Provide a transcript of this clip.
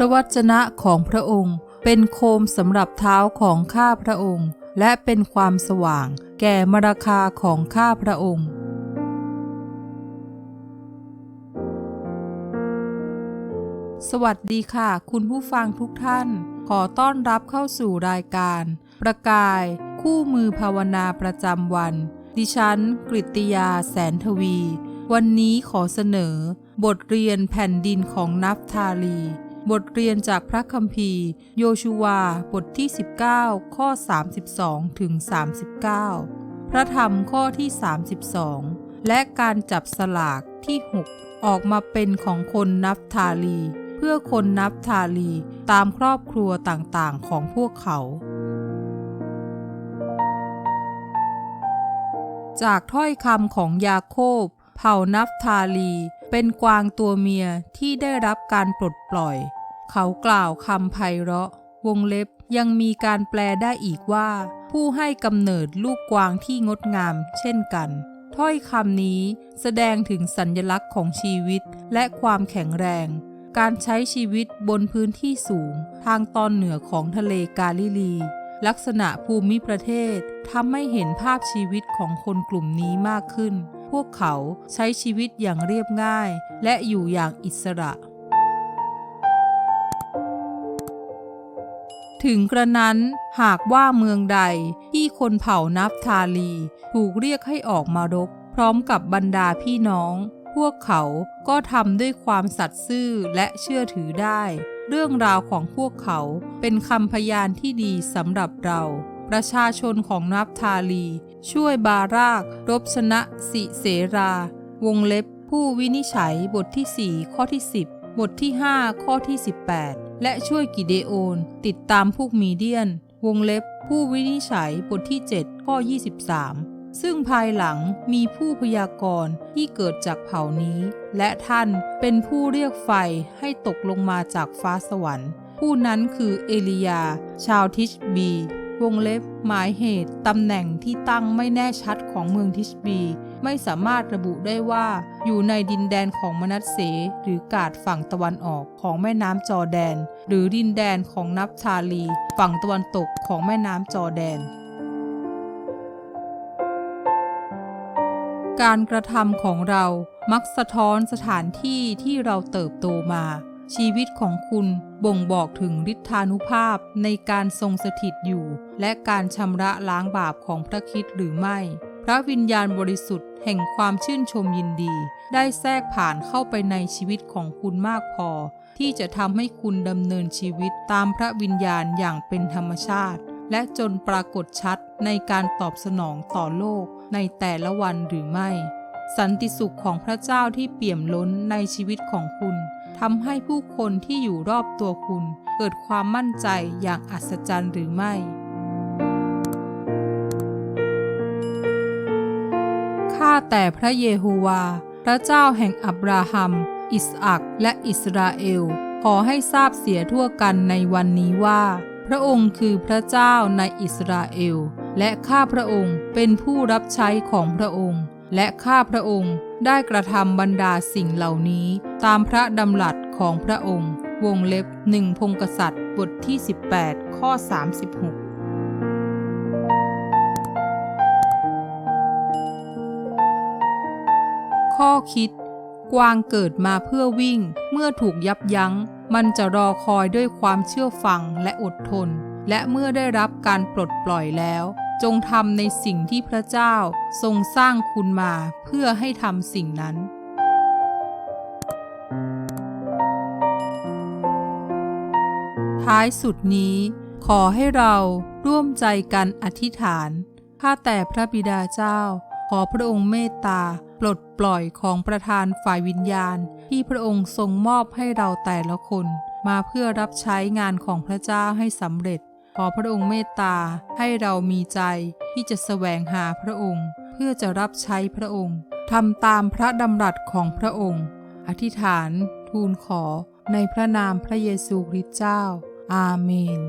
พระวจนะของพระองค์ เป็นโคมสำหรับเท้าของข้าพระองค์ และเป็นความสว่าง แก่มราคาของข้าพระองค์สวัสดีค่ะ คุณผู้ฟังทุกท่าน ขอต้อนรับเข้าสู่รายการ ประกาย คู่มือภาวนาประจำวัน ดิฉัน กริตติยาแสนทวี วันนี้ขอเสนอ บทเรียนแผ่นดินของนับทาลี บทเรียนจากพระคัมภีร์ โยชูวาบทที่ 19 ข้อ 32 ถึง 39 พระธรรมข้อที่ 32 และการจับสลากที่ 6 ออกมาเป็นของคนนับทาลี เพื่อคนนับทาลีตามครอบครัวต่างๆของพวกเขา จากถ้อยคำของยาโคบ เผ่านับทาลีเป็นกวางตัวเมียที่ได้รับการปลดปล่อย เขากล่าวคำไพเราะ วงเล็บยังมีการแปลได้อีกว่า ผู้ให้กำเนิดลูกกวางที่งดงาม เช่นกัน ถ้อยคำนี้แสดงถึงสัญลักษณ์ของชีวิตและความแข็งแรง การใช้ชีวิตบนพื้นที่สูง ทางตอนเหนือของทะเลกาลิลี ลักษณะภูมิประเทศทำให้เห็นภาพชีวิตของคนกลุ่มนี้มากขึ้น พวกเขาใช้ชีวิตอย่างเรียบง่าย และอยู่อย่างอิสระ ถึงกระนั้นหากว่าเมืองใดที่คนเผ่านับทาลี ถูกเรียกให้ออกมารบ พร้อมกับบรรดาพี่น้อง พวกเขาก็ทำด้วยความสัตย์ซื่อและเชื่อถือได้ เรื่องราวของพวกเขาเป็นคำพยานที่ดีสำหรับเรา ประชาชนของนับทาลี ช่วยบาราก รบชนะสิเสรา วงเล็บผู้วินิจฉัยบทที่ 4 ข้อที่ 10 บทที่ 5 ข้อที่ 18 และช่วยกิเดโอน ติดตามพวกมีเดียน วงเล็บผู้วินิจฉัยบทที่ 7 ข้อ 23 ซึ่งภายหลังมีผู้พยากรณ์ที่เกิดจากเผ่านี้ และท่านเป็นผู้เรียกไฟให้ตกลงมาจากฟ้าสวรรค์ ผู้นั้นคือเอลียา ชาวทิชบี วงเล็บ หมายเหตุ ตำแหน่งที่ตั้งไม่แน่ชัดของเมืองทิชบี ไม่สามารถระบุได้ว่าอยู่ในดินแดนของมนัสเสหรือกาดฝั่งตะวันออกของแม่น้ำจอแดน หรือดินแดนของนับชาลี ฝั่งตะวันตกของแม่น้ำจอแดนการกระทำของเรามักสะท้อนสถานที่ที่เราเติบโตมา ชีวิตของคุณบ่งบอกถึงฤทธานุภาพในการทรงสถิตอยู่ และการชำระล้างบาปของพระคิดหรือไม่ พระวิญญาณบริสุทธิ์แห่งความชื่นชมยินดี ได้แทรกผ่านเข้าไปในชีวิตของคุณมากพอ ที่จะทำให้คุณดำเนินชีวิตตามพระวิญญาณอย่างเป็นธรรมชาติ และจนปรากฏชัดในการตอบสนองต่อโลกในแต่ละวันหรือไม่ สันติสุขของพระเจ้าที่เปี่ยมล้นในชีวิตของคุณ ทำให้ผู้คนที่อยู่รอบตัวคุณ เกิดความมั่นใจอย่างอัศจรรย์หรือไม่ ข้าแต่พระเยโฮวา พระเจ้าแห่งอับราฮัม อิสอักและอิสราเอล ขอให้ทราบเสียทั่วกันในวันนี้ว่า พระองค์คือพระเจ้าในอิสราเอล และข้าพระองค์เป็นผู้รับใช้ของพระองค์ และข้าพระองค์ได้กระทำบรรดาสิ่งเหล่านี้ ตามพระดำรัสของพระองค์ วงเล็บหนึ่งพงกษัตริย์ บทที่ 18 ข้อ 36ข้อคิด กวางเกิดมาเพื่อวิ่ง เมื่อถูกยับยัง้ง มันจะรอคอยด้วยความเชื่อฟังและอดทน และเมื่อได้รับการปลดปล่อยแล้ว จงทำในสิ่งที่พระเจ้าทรงสร้างคุณมาเพื่อให้ทำสิ่งนั้น ท้ายสุดนี้ ขอให้เราร่วมใจกันอธิษฐาน ข้าแต่พระบิดาเจ้า ขอพระองค์เมตตา ปลดปล่อยของประธานฝ่ายวิญญาณ ที่พระองค์ทรงมอบให้เราแต่ละคน มาเพื่อรับใช้งานของพระเจ้าให้สำเร็จ อพระองค์เมตตาให้เรามีใจที่จะแสวงหาพระองค์ เพื่อจะรับใช้พระองค์ทำตามพระดำรัสของพระองค์ อธิษฐาน ทูลขอในพระนามพระเยซูคริสต์เจ้า อาเมน